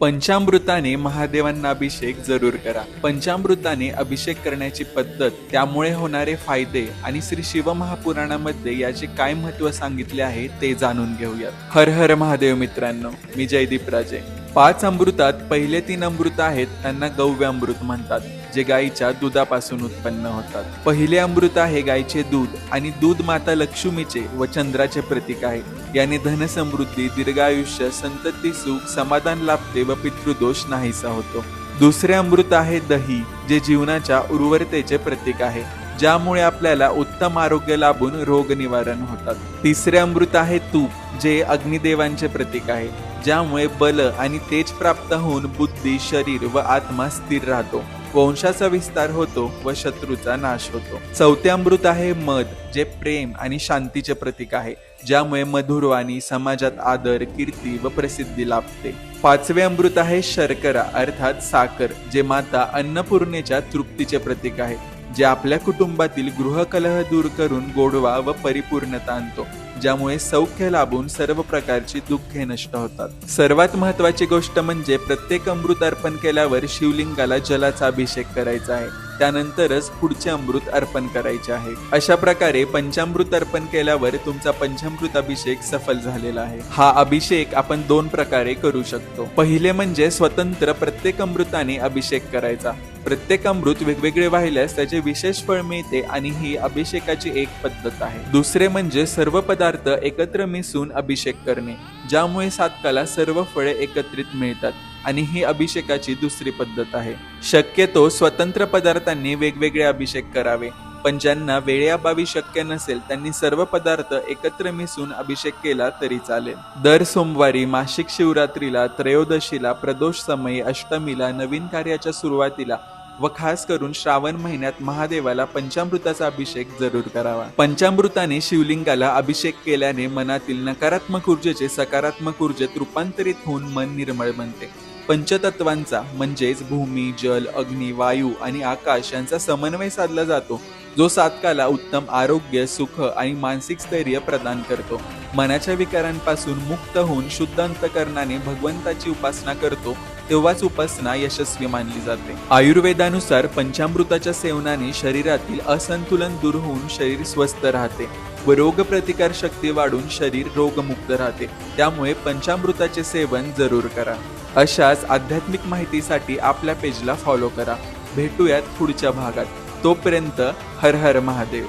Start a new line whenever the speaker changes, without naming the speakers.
पंचामृताने महादेवांना अभिषेक जरूर करा. पंचामृताने अभिषेक करण्याची पद्धत त्यामुळे होणारे फायदे आणि श्री शिव महापुराणामध्ये याचे काय महत्त्व सांगितले आहे ते जाणून घेऊयात. हर हर महादेव मित्रांनो मी जयदीप राजे. पाच अमृतात पहिले तीन अमृत आहेत त्यांना गौव्य अमृत म्हणतात जे गायीच्या दुधापासून उत्पन्न होतात. पहिले अमृत आहे गायीचे दूध आणि दूध माता लक्ष्मीचे व चंद्राचे प्रतीक आहे. याने धनसमृद्धी दीर्घायुष्य संतती सुख समाधान लाभते व पितृदोष नाहीसा होतो. दुसरे अमृत आहे दही जे जीवनाच्या उर्वरतेचे प्रतीक आहे ज्यामुळे आपल्याला उत्तम आरोग्य लाभून रोग निवारण होतात. तिसरे अमृत आहे तूप जे अग्निदेवांचे प्रतीक आहे. ज्यामुळे बल आणि तेज प्राप्त होऊन बुद्धी शरीर व आत्मा स्थिर राहतो. वंशाचा विस्तार होतो व शत्रूचा नाश होतो. चौथे अमृत आहे मध जे प्रेम आणि शांतीचे प्रतीक आहे ज्यामुळे मधुरवाणी समाजात आदर कीर्ती व प्रसिद्धी लाभते. पाचवे अमृत आहे शर्करा अर्थात साखर जे माता अन्नपूर्णेच्या तृप्तीचे प्रतीक आहे. जे आपल्या कुटुंबातील गृहकलह दूर करून गोडवा व परिपूर्णता आणतो ज्यामुळे सौख्य लाभून सर्व प्रकारची दुःखे नष्ट होतात. सर्वात महत्वाची गोष्ट म्हणजे प्रत्येक अमृत अर्पण केल्यावर शिवलिंगाला जलाचा अभिषेक करायचा आहे. त्यानंतरच पुढचे अमृत अर्पण करायचे आहे. अशा प्रकारे पंचामृत अर्पण केल्यावर तुमचा पंचामृत अभिषेक सफल झालेला आहे. हा अभिषेक आपण दोन प्रकारे करू शकतो. पहिले म्हणजे स्वतंत्र प्रत्येक अमृताने अभिषेक करायचा. प्रत्येक अमृत वेगवेगळे वाहिल्यास त्याचे विशेष फळ मिळते आणि ही अभिषेकाची एक पद्धत आहे. दुसरे म्हणजे सर्व पदार्थ एकत्र मिसळून अभिषेक करणे. ज्यामुळे सातकाला सर्व फळे एकत्रित मिळतात. आणि ही अभिषेकाची दुसरी पद्धत आहे. शक्यतो स्वतंत्र पदार्थांनी वेगवेगळे अभिषेक करावे पण ज्यांना वेळेअभावी शक्य नसेल त्यांनी सर्व पदार्थ एकत्र मिसळून अभिषेक केला तरी चालेल. दर सोमवारी मासिक शिवरात्रीला त्रयोदशीला प्रदोष समयी अष्टमीला नवीन कार्याच्या सुरुवातीला व खास करून श्रावण महिन्यात महादेवाला पंचामृताचा अभिषेक जरूर करावा. पंचामृताने शिवलिंगाला अभिषेक केल्याने मनातील नकारात्मक ऊर्जेचे सकारात्मक ऊर्जेत रूपांतरित होऊन मन निर्मळ बनते. पंचतत्वांचा म्हणजेच भूमी जल अग्नी वायू आणि आकाश यांचा समन्वय साधला जातो जो साधकाला उत्तम आरोग्य सुख आणि मानसिक स्थैर्य प्रदान करतो. मनाच्या विकारांपासून मुक्त होऊन शुद्ध अंतकरणाने भगवंताची उपासना करतो तेव्हाच उपासना यशस्वी मानली जाते. आयुर्वेदानुसार पंचामृताच्या सेवनाने शरीरातील असंतुलन दूर होऊन शरीर स्वस्थ राहते व रोगप्रतिकार शक्ती वाढून शरीर रोगमुक्त राहते. त्यामुळे पंचामृताचे सेवन जरूर करा. अशाच आध्यात्मिक माहितीसाठी आपल्या पेजला फॉलो करा. भेटूयात पुढच्या भागात. तोपर्यंत हर हर महादेव.